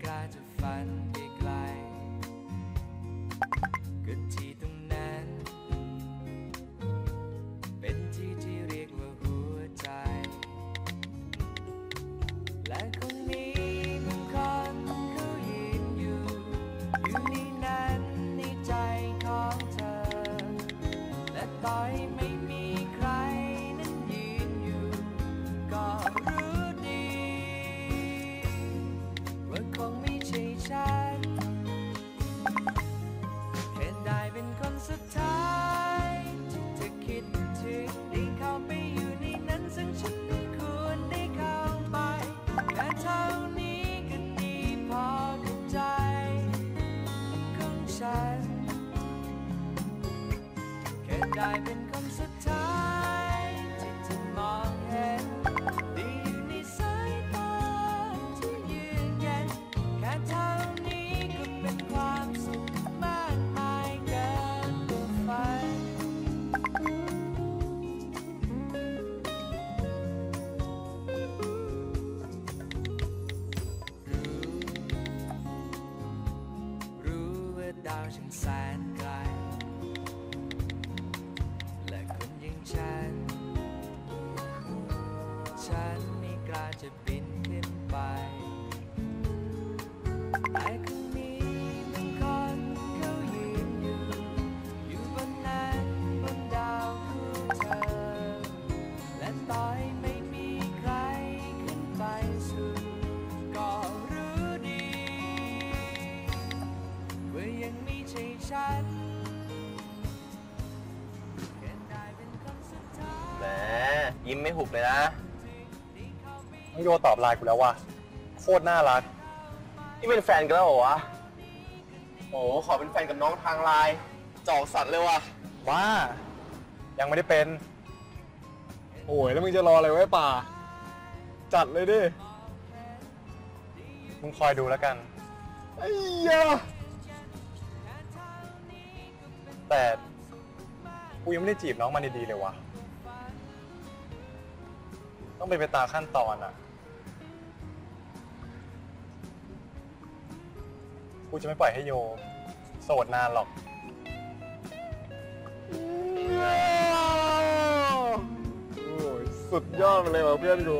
开着饭店。 ได้เป็นคนสุดท้ายที่เธอมองเห็นได้อยู่ในสายตาที่ยืนยันแค่เท่านี้ก็เป็นความสุขมากมายเกินตัวฝันรู้ว่าดาวช่างแสน จะบินขึ้นไปแต่คงมีบางคนเขายืนอยู่ อยู่บนนั้นบนดาวคู่เธอ และต่อให้ไม่มีใครขึ้นไปสู่ก็รู้ดีว่ายังไม่ใช่ฉันแหมยิ้มไม่หุบเลยนะ น้องโยตอบไลน์กูแล้วว่ะโคตรน่ารัก นี่เป็นแฟนกันแล้วเหรอวะ โอ้ขอเป็นแฟนกับน้องทางไลน์จอกสัตว์เลยว่ะว่ายังไม่ได้เป็น โอ้ยแล้วมึงจะรออะไรไว้ป่า จัดเลยดิ มึงคอยดูแล้วกันไอ้ยาแต่กูยังไม่ได้จีบน้องมันดีๆเลยวะ ต้องเป็นไปตามขั้นตอนอะ กูจะไม่ปล่อยให้โย โสดนานหรอก โอ้ยสุดยอดไปเลยว่ะเพื่อนกู